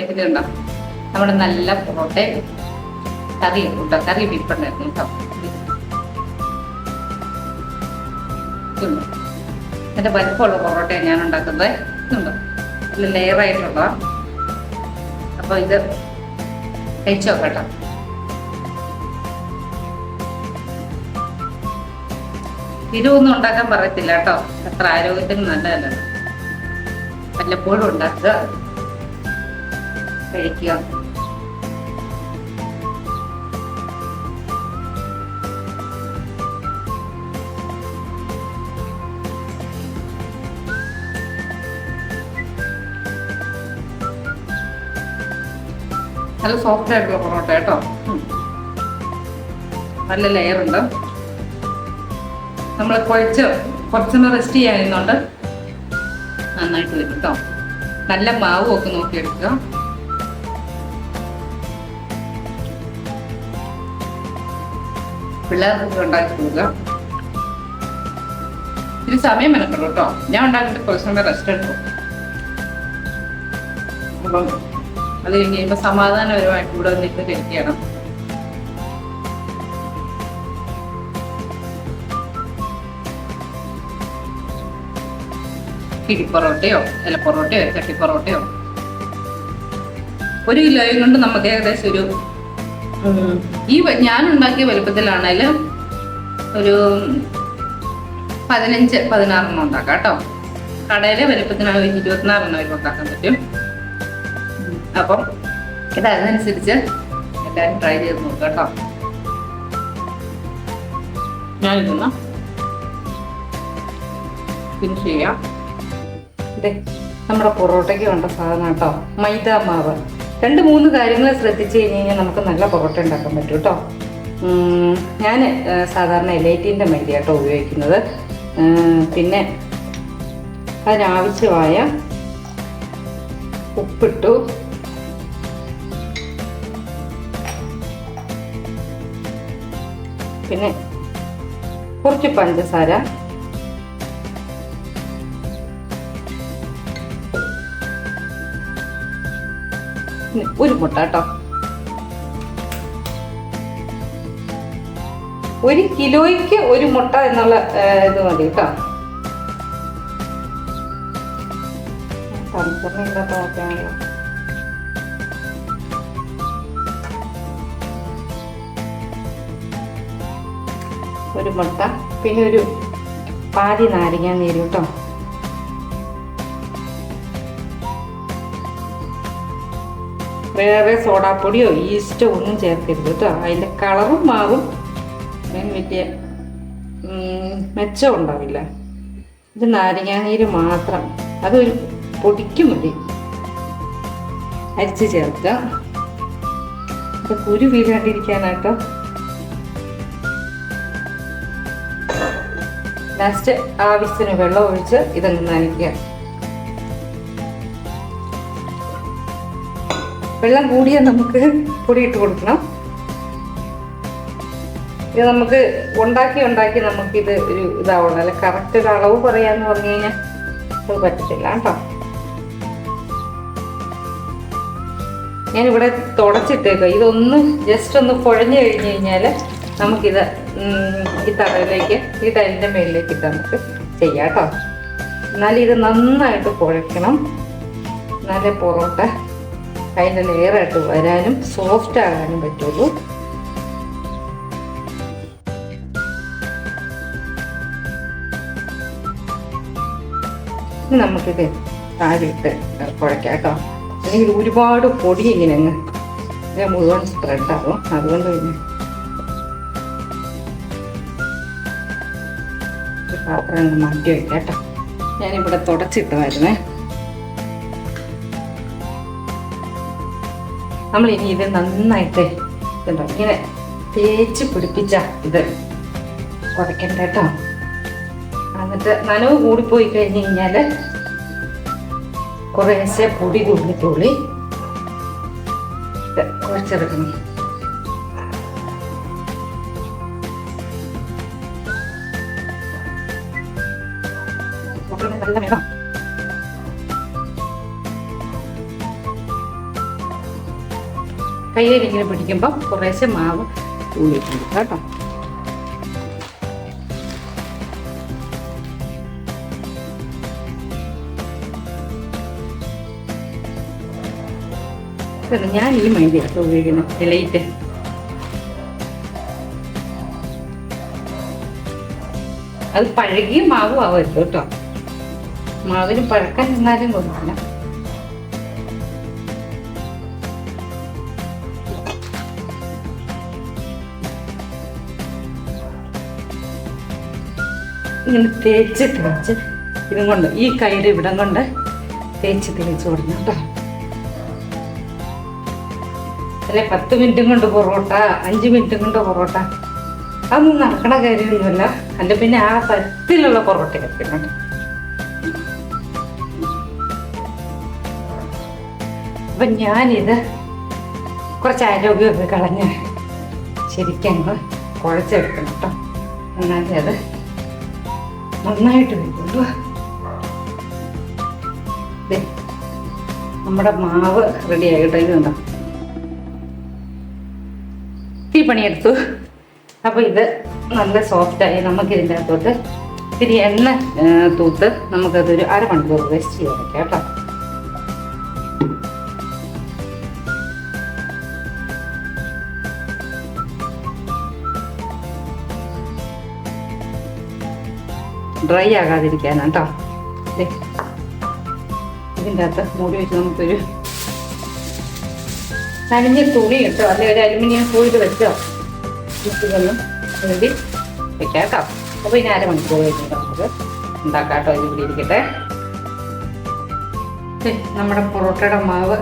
ഇത് കണ്ടോ നമ്മുടെ നല്ല പൊറോട്ടയും കറി ഉണ്ടോ കറി ബീഫുണ്ടായിരുന്നു കേട്ടോ. ഇതുണ്ട്. വലിപ്പമുള്ള പൊറോട്ടയാണ് ഞാൻ ഉണ്ടാക്കുന്നത്. ഇതുണ്ട്. നല്ല ലെയറായിട്ടുള്ള. അപ്പോൾ ഇത് കഴിച്ചു നോക്കട്ടോ തിരുവൊന്നും ഉണ്ടാക്കാൻ പറയത്തില്ല കേട്ടോ. അത്ര ആരോഗ്യത്തിന് നല്ലതല്ല വല്ലപ്പോഴും ഉണ്ടാക്കുക. കഴിക്കുക നല്ല സോഫ്റ്റ് ആയിട്ടുള്ള പൊറോട്ട കേട്ടോ. നല്ല ലെയർ ഉണ്ട്. നമ്മൾ കുഴച്ച് കുറച്ചൊന്ന് റെസ്റ്റ് ചെയ്യാനുണ്ട് നന്നായിട്ട് വരും കേട്ടോ. നല്ല മാവും ഒക്കെ നോക്കിയെടുക്കുക. പിള്ളേർക്ക് ഉണ്ടാക്കി കൊടുക്കുക. ഇത് സമയം മെനക്കെടും കേട്ടോ. ഞാൻ ഉണ്ടാക്കിയിട്ട് കുറച്ച് സമയം റെസ്റ്റ് എടുക്കും. അപ്പം അത് കഴിഞ്ഞ് കഴിയുമ്പോൾ സമാധാനപരമായിട്ട് ഇവിടെ വന്നിട്ട് കഴിക്കണം കിടിപ്പൊറോട്ടയോ അല്ല പൊറോട്ടയോ ചട്ടിപ്പൊറോട്ടയോ ഒരു കിലോയും കൊണ്ട് നമുക്ക് ഏകദേശം ഒരു ഈ ഞാൻ ഉണ്ടാക്കിയ വലുപ്പത്തിലാണേൽ ഒരു പതിനഞ്ച് പതിനാറെണ്ണം ഉണ്ടാക്കാം കേട്ടോ. കടയിലെ വലുപ്പത്തിനാണ് ഇരുപത്തിനാറെണ്ണം വരെ ഉണ്ടാക്കാൻ പറ്റും. അപ്പം ഇത് അതിനനുസരിച്ച് എല്ലാവരും ട്രൈ ചെയ്ത് നോക്കാം കേട്ടോ. ഞാനിതൊന്ന് ഫിനിഷ് ചെയ്യാം. നമ്മുടെ പൊറോട്ടയ്ക്ക് വേണ്ട സാധനം കേട്ടോ. മൈദ മാവ്. രണ്ട് മൂന്ന് കാര്യങ്ങൾ ശ്രദ്ധിച്ചു കഴിഞ്ഞ് കഴിഞ്ഞാൽ നമുക്ക് നല്ല പൊറോട്ട ഉണ്ടാക്കാൻ പറ്റും കേട്ടോ. ഞാൻ സാധാരണ എലൈറ്റീന്റെ മൈദ കേട്ടോ ഉപയോഗിക്കുന്നത് പിന്നെ അതിനാവശ്യമായ ഉപ്പിട്ടു. പിന്നെ കുറച്ച് പഞ്ചസാര. ഒരു മുട്ട കേട്ടോ. ഒരു കിലോയ്ക്ക് ഒരു മുട്ട എന്നുള്ള ഇത് മതി കേട്ടോ. ഒരു മുട്ട പിന്നെ ഒരു പാതി നാരങ്ങ നീര് കേട്ടോ. വേറെ സോഡാപ്പൊടിയോ ഈസ്റ്റോ ഒന്നും ചേർക്കരുത് കേട്ടോ. അതിന്റെ കളറും മാറും. വലിയ മെച്ചം ഉണ്ടാവില്ല. ഇത് നാരങ്ങാനീര് മാത്രം. അതൊരു പൊടിക്ക് മതി. അരിച്ച് ചേർക്കുക. ഇത് കുരു വീഴാണ്ടിരിക്കാനാട്ടോ. ലാസ്റ്റ് ആവശ്യത്തിന് വെള്ളം ഒഴിച്ച് ഇതങ്ങ് നനയ്ക്കുക. വെള്ളം കൂടിയാൽ നമുക്ക് പൊടി ഇട്ട് കൊടുക്കണം. ഇത് നമുക്ക് ഉണ്ടാക്കി ഉണ്ടാക്കി നമുക്കിത് ഒരു ഇതാവണം. അല്ല കറക്റ്റ് ഒരു അളവ് പറയാന്ന് പറഞ്ഞു കഴിഞ്ഞാൽ അത് പറ്റത്തില്ല കേട്ടോ. ഞാനിവിടെ തുടച്ചിട്ടേക്കാം. ഇതൊന്ന് ജസ്റ്റ് ഒന്ന് കുഴഞ്ഞു കഴിഞ്ഞ് കഴിഞ്ഞാൽ നമുക്കിത് ഈ തറയിലേക്ക് ഈ ടൈലിന്റെ മേളിലേക്ക് ഇട്ട് നമുക്ക് ചെയ്യാം കേട്ടോ. എന്നാലും ഇത് നന്നായിട്ട് കുഴക്കണം. നല്ല പൊറോട്ട. അതിന്റെ ലെയറായിട്ട് വരാനും സോഫ്റ്റ് ആകാനും പറ്റുള്ളൂ. നമുക്കിത് താഴെയിട്ട് കുഴക്കാം കേട്ടോ അല്ലെങ്കിൽ ഒരുപാട് പൊടി ഇങ്ങനെ അങ്ങ് മുഴുവൻ സ്പ്രെഡ് ആകും അതുകൊണ്ട് പിന്നെ പാത്രം മാറ്റി വയ്ക്കാം കേട്ടോ. ഞാനിവിടെ തുടച്ചിട്ടുമായിരുന്നേ നമ്മൾ ഇനി ഇത് നന്നായിട്ട് ഇതുണ്ടോ? ഇങ്ങനെ തേച്ച് പിടിപ്പിച്ച ഇത് കുഴക്കണ്ട കേട്ടോ. എന്നിട്ട് നനവ് കൂടിപ്പോയി കഴിഞ്ഞ് കഴിഞ്ഞാൽ കുറേശ്ശെ പൊടി തുള്ളി തുള്ളി കുഴച്ചെടുക്കണം നല്ല വേണം. കയ്യിൽ ഇങ്ങനെ പിടിക്കുമ്പോൾ കുറേശ്ശെ മാവ് തൂളിയിട്ടുണ്ട് കേട്ടോ. ഞാൻ ഈ മൈദയാണ് ഉപയോഗിക്കുന്നത് ഇലയിട്ട് അത് പഴകിയ മാവും ആവരുത് കേട്ടോ. മാവിന് പഴക്കം നിന്നാലും കൊണ്ടില്ല ഇങ്ങനെ തേച്ച് തേച്ച് ഇതും കൊണ്ട് ഈ കയ്യുടെ ഇവിടം കൊണ്ട് തേച്ച് തേച്ച് കൊടുക്കണം കേട്ടോ. അല്ലെ പത്ത് മിനിറ്റും കൊണ്ട് പൊറോട്ട അഞ്ച് മിനിറ്റും കൊണ്ട് പൊറോട്ട. അതൊന്നും നടക്കണ കാര്യമൊന്നുമില്ല. അല്ല പിന്നെ ആ തരത്തിലുള്ള പൊറോട്ട വെക്കുന്നുണ്ട്. അപ്പം ഞാനിത് കുറച്ച് ആരോഗ്യമൊക്കെ കളഞ്ഞ് ശരിക്കും കുഴച്ചെടുക്കണം കേട്ടോ. എന്നാലേ അത് നന്നായിട്ട് വെക്കുമ്പോൾ നമ്മുടെ മാവ് റെഡി ആയിട്ട് ഇത് കണ്ടോ? തീ പണിയെടുത്തു. അപ്പോൾ ഇത് നല്ല സോഫ്റ്റായി നമുക്ക് ഇതിന്റെ അകത്തോട്ട് ഇത്തിരി എണ്ണ തൂത്ത് നമുക്കതൊരു അരമണിക്കൂർ റെസ്റ്റ് ചെയ്യാൻ പറ്റാം കേട്ടോ. ഡ്രൈ ആകാതിരിക്കാനാണ് കേട്ടോ ഇതിന്റെ അകത്ത് മൂടി വെച്ച് നമുക്കൊരു നനഞ്ഞ തുണി ഇട്ടോ അല്ലെ ഒരു അലുമിനിയം ഫോയിൽ വെച്ചോ. ഇതൊന്നും എഴുതി വെക്കാം കേട്ടോ അപ്പോൾ ഇനി അരമണിക്കൂർ കഴിഞ്ഞിട്ട് നമുക്ക് ഉണ്ടാക്കാം കേട്ടോ ഇത് ഇരിക്കട്ടെ. നമ്മുടെ പൊറോട്ടയുടെ മാവ്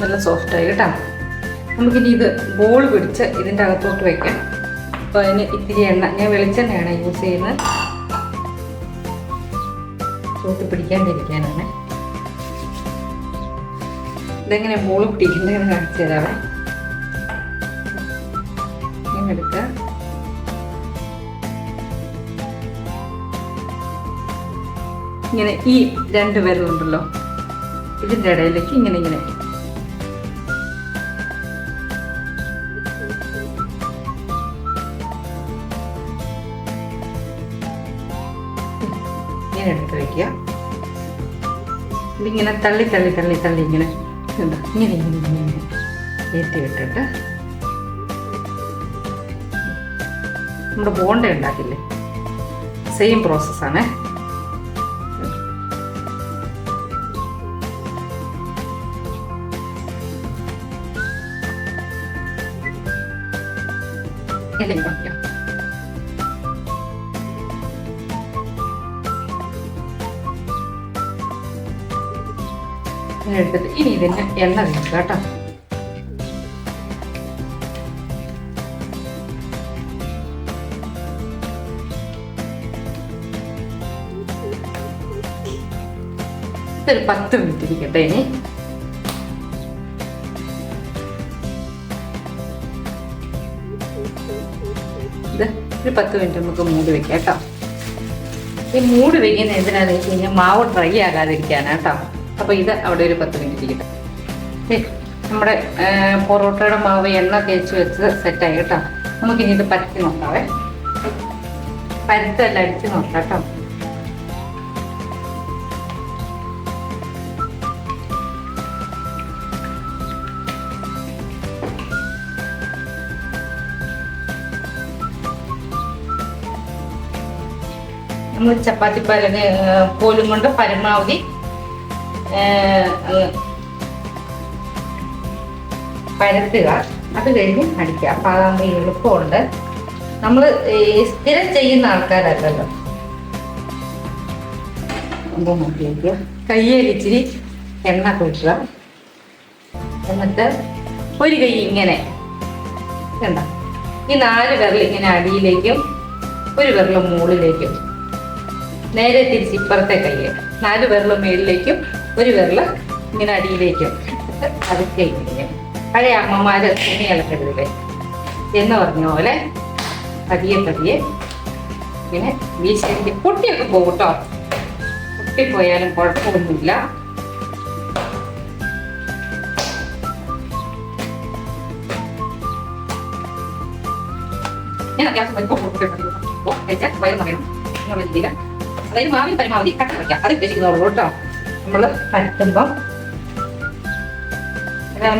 നല്ല സോഫ്റ്റായി കേട്ടോ. നമുക്കിനി ഇത് ബോൾ പിടിച്ച് ഇതിന്റെ അകത്തോട്ട് വെക്കാം. അപ്പോൾ അതിന് ഇത്തിരി എണ്ണ. ഞാൻ വെളിച്ചെണ്ണയാണ് യൂസ് ചെയ്യുന്നത്. ചൂട്ട് പിടിക്കാണ്ടിരിക്കാനാണ്. ഇതെങ്ങനെ മോൾ പിടിക്കുന്നതെന്ന് കാണിച്ചു തരാവേ. എടുക്കുക ഇങ്ങനെ ഈ രണ്ട് വിരലുണ്ടല്ലോ. ഇതിന്റെ ഇടയിലേക്ക് ഇങ്ങനെ ഇങ്ങനെ എടുത്ത് വയ്ക്കുക ഇതിങ്ങനെ തള്ളി തള്ളി തള്ളി തള്ളി ഇങ്ങനെ ഇങ്ങനെ ഇങ്ങനെ ഇങ്ങനെ ഏറ്റി വിട്ടിട്ട് നമ്മുടെ ബോണ്ട ഉണ്ടാക്കില്ലേ? സെയിം പ്രോസസ്സാണ് എടുത്തിട്ട് ഇനി ഇതിന് എണ്ണ തേക്കുക കേട്ടോ. ഇതൊരു പത്ത് മിനിറ്റ് ഇരിക്കട്ടെ ഇനി. ഒരു പത്ത് മിനിറ്റ് നമുക്ക് മൂട് വെക്കാം കേട്ടോ. ഈ മൂട് വെക്കുന്ന എന്തിനാന്ന് വെച്ച് കഴിഞ്ഞാൽ മാവ് ഡ്രൈ ആകാതിരിക്കാനാണ് കേട്ടോ. അപ്പോൾ ഇത് അവിടെ ഒരു പത്ത് മിനിറ്റ് ഇരിക്കട്ടെ. നമ്മുടെ പൊറോട്ടയുടെ മാവ് എണ്ണ തേച്ച് വെച്ച് സെറ്റായി കേട്ടോ. നമുക്കിനി ഇത് പരത്തി നോക്കാവേ. പരത്തല്ല അടിച്ച് നോക്കാം കേട്ടോ. നമ്മൾ ചപ്പാത്തി പരന് പോലും കൊണ്ട് പരമാവധി പരത്തുക. അത് കഴിഞ്ഞ് അടിക്കുക. അപ്പം അതാകുമ്പോൾ എളുപ്പമുണ്ട്. നമ്മൾ സ്ഥിരം ചെയ്യുന്ന ആൾക്കാരല്ലല്ലോ. എന്താ ഇച്ചിരി എണ്ണ കൂട്ടുക. എന്നിട്ട് ഒരു കൈ ഇങ്ങനെ. കണ്ട? ഈ നാല് വിരൽ ഇങ്ങനെ അടിയിലേക്കും ഒരു വിരൽ മുകളിലേക്കും. നേരെ തിരിച്ച് ഇപ്പുറത്തെ കൈ നാല് വിരൽ മേളിലേക്കും ഒരു വിരൽ ഇങ്ങനെ അടിയിലേക്ക് അത് കഴിഞ്ഞില്ലേ പഴയ അമ്മമാര് തുണി ഇളക്കരുതല്ലേ എന്ന് പറഞ്ഞ പോലെ പതിയെ പതിയെ ഇങ്ങനെ വീശിക്ക് പൊട്ടിയൊക്കെ പോകും കേട്ടോ. പൊട്ടിപ്പോയാലും കുഴപ്പമൊന്നുമില്ല. അതായത് മാവിൽ പരമാവധി കട്ട വയ്ക്കാം അത് ഉദ്ദേശിക്കുന്നവർ കേട്ടോ. നമ്മൾ പരത്തുമ്പം.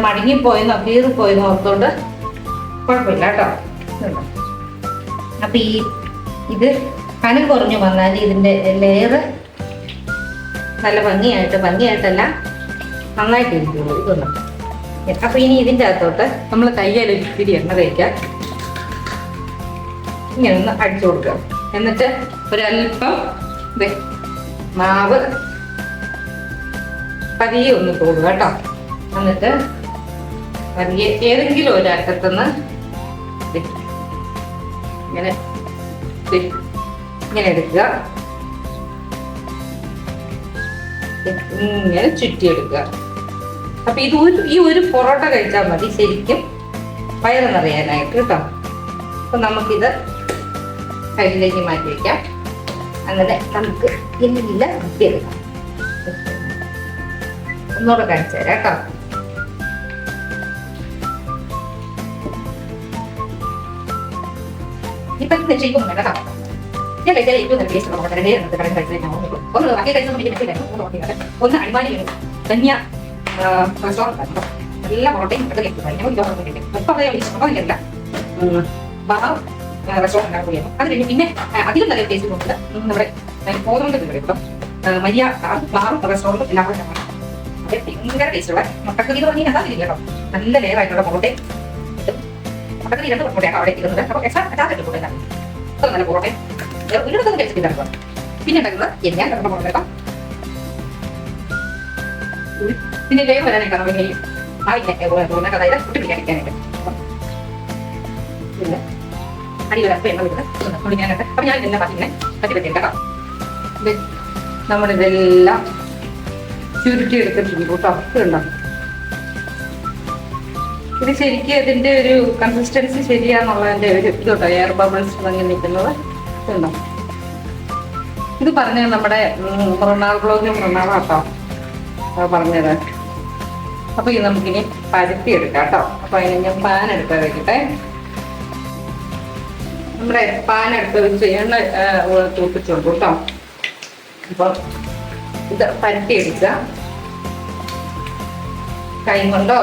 മടങ്ങിപ്പോയെന്നോ കീറിപ്പോയെന്നോ ഓർത്തോണ്ട് കുഴപ്പമില്ല കേട്ടോ. അപ്പൊ ഈ ഇത് കനം കുറഞ്ഞു വന്നാൽ ഇതിന്റെ ലെയർ നല്ല ഭംഗിയായിട്ട് ഭംഗിയായിട്ടല്ല നന്നായിട്ട് ഇരിക്കുള്ളൂ ഇതൊന്നും. അപ്പൊ ഇനി ഇതിന്റെ അകത്തോട്ട് നമ്മൾ കയ്യാൽ ഇത്തിരി എണ്ണ തേക്കാം ഇങ്ങനെ ഒന്ന് അടിച്ചു കൊടുക്കുക. എന്നിട്ട് ഒരല്പം മാവ് പതിയെ ഒന്ന് തോടുക കേട്ടോ. എന്നിട്ട് പതിയെ ഏതെങ്കിലും ഒരു അറ്റത്തുനിന്ന് ദേ ഇങ്ങനെ ഇങ്ങനെ എടുക്കുക. ഇങ്ങനെ ചുറ്റിയെടുക്കുക. അപ്പൊ ഇത് ഒരു ഈ ഒരു പൊറോട്ട കഴിച്ചാൽ മതി ശരിക്കും. വയറ് നിറയാനായിട്ട് കേട്ടോ. അപ്പൊ നമുക്കിത് കയ്യിലേക്ക് മാറ്റി വെക്കാം. അങ്ങനെ നമുക്ക് എല്ലാം വൃത്തിയെടുക്കാം ഒന്നുകൂടെ കാണിച്ചു തരാം കേട്ടോ. ഇപ്പൊ ശരിക്കും കേട്ടോ. ഞാൻ കഴിച്ചാൽ ഏറ്റവും നല്ല ടേസ്റ്റ് നമുക്ക് വളരെ എന്നിട്ട് കടന്ന് കഴിച്ചാൽ ഞാൻ ഒന്ന് ബാക്കി കഴിച്ചാൽ എനിക്ക് പറ്റില്ല ഒന്ന് അടിമാലി വരും. ധന്യ റെസ്റ്റോറന്റ് എല്ലാ പൊറോട്ടയും ഇവിടെ കഴിക്കും. ഞാൻ ദിവസം കിട്ടും ഇപ്പം അവിടെ ഇഷ്ടമില്ല ബാർ റെസ്റ്റോറന്റ് ആണ് പോയത് അത് പിന്നെ അതിലും നല്ല ടേസ്റ്റ് നോക്കുന്നത് നമ്മുടെ ഇവിടെ ഇപ്പം മരിയ ബാറും റെസ്റ്റോറന്റും എല്ലാം കൂടെ അത് ഭയങ്കര ടേസ്റ്റുള്ള മുട്ടക്കറി എന്ന് പറഞ്ഞാൽ നല്ല ലേവായിട്ടുള്ള പൊറോട്ടയും ഇതും രണ്ട് പൊറോട്ടയാണ് അവിടെ ഇരിക്കുന്നത്. അപ്പോൾ എക്സ്ട്രാ അച്ചാർ ഇട്ട് കൊടുക്കാൻ അത്ര നല്ല പൊറോട്ടയും പിന്നെ ഉണ്ടാക്കുന്നത് ഞാൻ കിടന്ന പൊറോട്ട പിന്നെ ലെയർ വരാനായിട്ട് നമ്മൾ അതായത് കുട്ടി പിടിക്കാതിരിക്കാനായിട്ട് പിന്നെ ഞാൻ ഇതെല്ലാം പറ്റി ഇങ്ങനെ പറ്റി പറ്റി നമ്മുടെ നമ്മളിതെല്ലാം ചുരുട്ടി എടുത്തിട്ടുണ്ട് കേട്ടോ ഇതുണ്ടോ ഇത് ശരിക്കും അതിന്റെ ഒരു കൺസിസ്റ്റൻസി ശരിയാന്നുള്ളതിന്റെ ഒരു ഇതുണ്ടോ? എയർ ബബിൾസ് തുടങ്ങി നിൽക്കുന്നത് ഇതുണ്ടോ ഇത് പറഞ്ഞത് നമ്മുടെ മൃണാൾ ബ്ലോഗിൽ മൃണാളാട്ടോ പറഞ്ഞത്. അപ്പൊ ഇത് നമുക്കിനി പരത്തി എടുക്കാം കേട്ടോ. അപ്പൊ അതിന് ഞാൻ പാൻ എടുത്ത് വെക്കട്ടെ നമ്മുടെ പാൻ എടുത്ത് വെച്ച് എണ്ണ തൂപ്പിച്ചുണ്ട് കേട്ടോ. അപ്പൊ ഇത് പരത്തി എടുക്കുക. കൈ കൊണ്ടോ?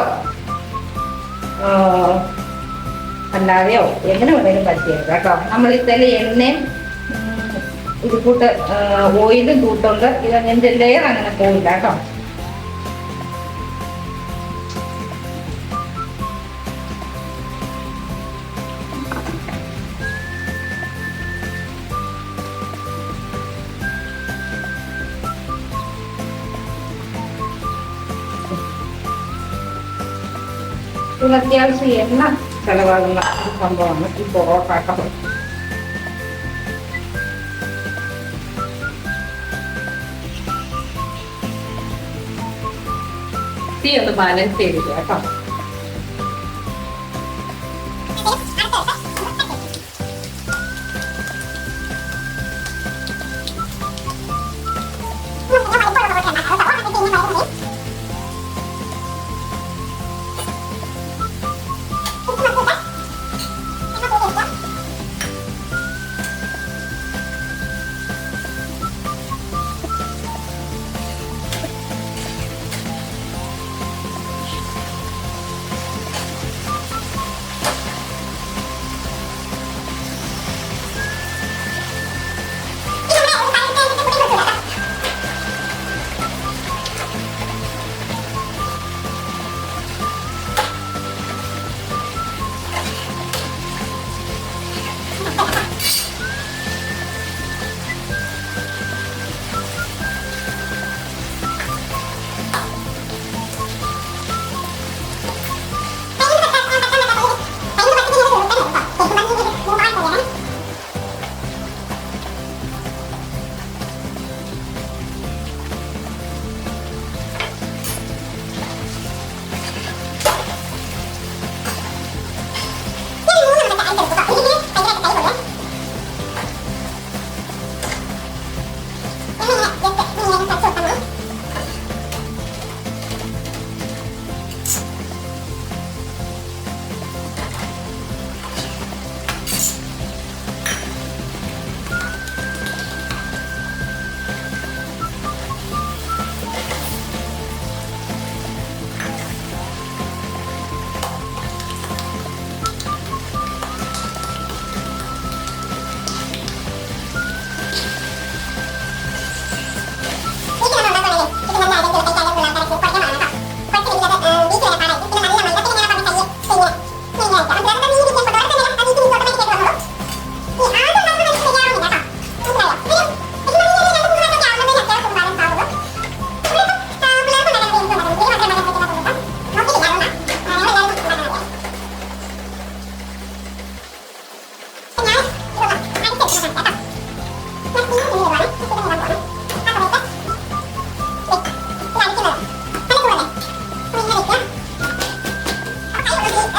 അല്ലാതെയോ? എങ്ങനെ വേണേലും പരത്തിയെടുക്കാം കേട്ടോ. നമ്മൾ ഇത്തന്നെ എണ്ണയും ഇത് കൂട്ട് ഓയിലും കൂട്ടുണ്ട്. ഇത് ലെയർ അങ്ങനെ പോയില്ല കേട്ടോ. അത്യാവശ്യം എണ്ണ ചെലവാകുന്ന ഒരു സംഭവമാണ് ഈ പൊറോട്ട തീ ഒന്ന് ബാലൻസ് ചെയ്തില്ല കേട്ടോ.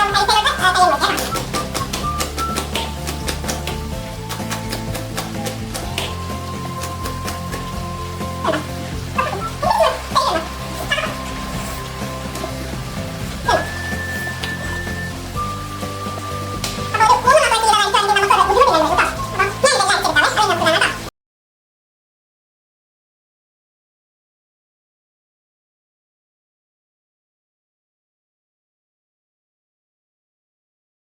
คนไปเจอก็พาไปอยู่เหมือนกั